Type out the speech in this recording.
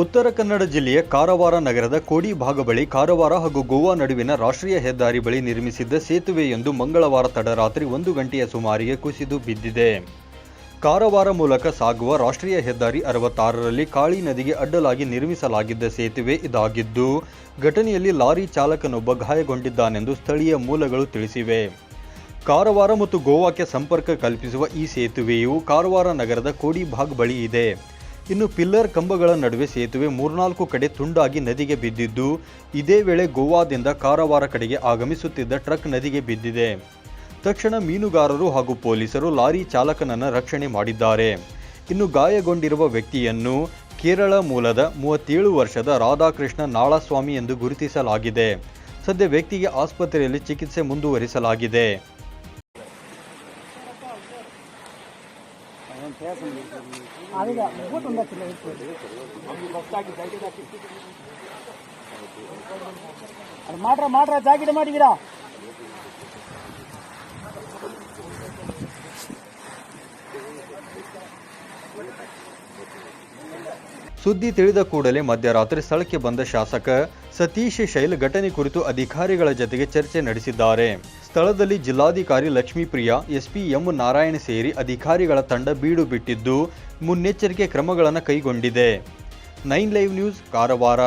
ಉತ್ತರ ಕನ್ನಡ ಜಿಲ್ಲೆಯ ಕಾರವಾರ ನಗರದ ಕೋಡಿ ಭಾಗ ಬಳಿ ಕಾರವಾರ ಹಾಗೂ ಗೋವಾ ನಡುವಿನ ರಾಷ್ಟ್ರೀಯ ಹೆದ್ದಾರಿ ಬಳಿ ನಿರ್ಮಿಸಿದ್ದ ಸೇತುವೆಯೊಂದು ಮಂಗಳವಾರ ತಡರಾತ್ರಿ ಒಂದು ಗಂಟೆಯ ಸುಮಾರಿಗೆ ಕುಸಿದು ಬಿದ್ದಿದೆ. ಕಾರವಾರ ಮೂಲಕ ಸಾಗುವ ರಾಷ್ಟ್ರೀಯ ಹೆದ್ದಾರಿ ಅರವತ್ತಾರರಲ್ಲಿ ಕಾಳಿ ನದಿಗೆ ಅಡ್ಡಲಾಗಿ ನಿರ್ಮಿಸಲಾಗಿದ್ದ ಸೇತುವೆ ಇದಾಗಿದ್ದು, ಘಟನೆಯಲ್ಲಿ ಲಾರಿ ಚಾಲಕನೊಬ್ಬ ಗಾಯಗೊಂಡಿದ್ದಾನೆಂದು ಸ್ಥಳೀಯ ಮೂಲಗಳು ತಿಳಿಸಿವೆ. ಕಾರವಾರ ಮತ್ತು ಗೋವಾಕ್ಕೆ ಸಂಪರ್ಕ ಕಲ್ಪಿಸುವ ಈ ಸೇತುವೆಯು ಕಾರವಾರ ನಗರದ ಕೋಡಿಭಾಗ್ ಬಳಿ ಇದೆ. ಇನ್ನು ಪಿಲ್ಲರ್ ಕಂಬಗಳ ನಡುವೆ ಸೇತುವೆ ಮೂರ್ನಾಲ್ಕು ಕಡೆ ತುಂಡಾಗಿ ನದಿಗೆ ಬಿದ್ದಿದ್ದು, ಇದೇ ವೇಳೆ ಗೋವಾದಿಂದ ಕಾರವಾರ ಕಡೆಗೆ ಆಗಮಿಸುತ್ತಿದ್ದ ಟ್ರಕ್ ನದಿಗೆ ಬಿದ್ದಿದೆ. ತಕ್ಷಣ ಮೀನುಗಾರರು ಹಾಗೂ ಪೊಲೀಸರು ಲಾರಿ ಚಾಲಕನನ್ನು ರಕ್ಷಣೆ ಮಾಡಿದ್ದಾರೆ. ಇನ್ನು ಗಾಯಗೊಂಡಿರುವ ವ್ಯಕ್ತಿಯನ್ನು ಕೇರಳ ಮೂಲದ ಮೂವತ್ತೇಳು ವರ್ಷದ ರಾಧಾಕೃಷ್ಣ ನಾಳಸ್ವಾಮಿ ಎಂದು ಗುರುತಿಸಲಾಗಿದೆ. ಸದ್ಯ ವ್ಯಕ್ತಿಗೆ ಆಸ್ಪತ್ರೆಯಲ್ಲಿ ಚಿಕಿತ್ಸೆ ಮುಂದುವರಿಸಲಾಗಿದೆ. ಮಾಡ್ರ ಮಾಡ್ರ ಜಾಗಿಡ ಮಾಡಿದ್ದೀರಾ ಸುದ್ದಿ ತಿಳಿದ ಕೂಡಲೇ ಮಧ್ಯರಾತ್ರಿ ಸ್ಥಳಕ್ಕೆ ಬಂದ ಶಾಸಕ ಸತೀಶ್ ಶೈಲ್ ಘಟನೆ ಕುರಿತು ಅಧಿಕಾರಿಗಳ ಜತೆಗೆ ಚರ್ಚೆ ನಡೆಸಿದ್ದಾರೆ. ಸ್ಥಳದಲ್ಲಿ ಜಿಲ್ಲಾಧಿಕಾರಿ ಲಕ್ಷ್ಮೀಪ್ರಿಯಾ, ಎಸ್ಪಿ ಎಂ ನಾರಾಯಣ ಸೇರಿ ಅಧಿಕಾರಿಗಳ ತಂಡ ಬೀಡು ಬಿಟ್ಟಿದ್ದು ಮುನ್ನೆಚ್ಚರಿಕೆ ಕ್ರಮಗಳನ್ನು ಕೈಗೊಂಡಿದೆ. Nine live news, Karwar.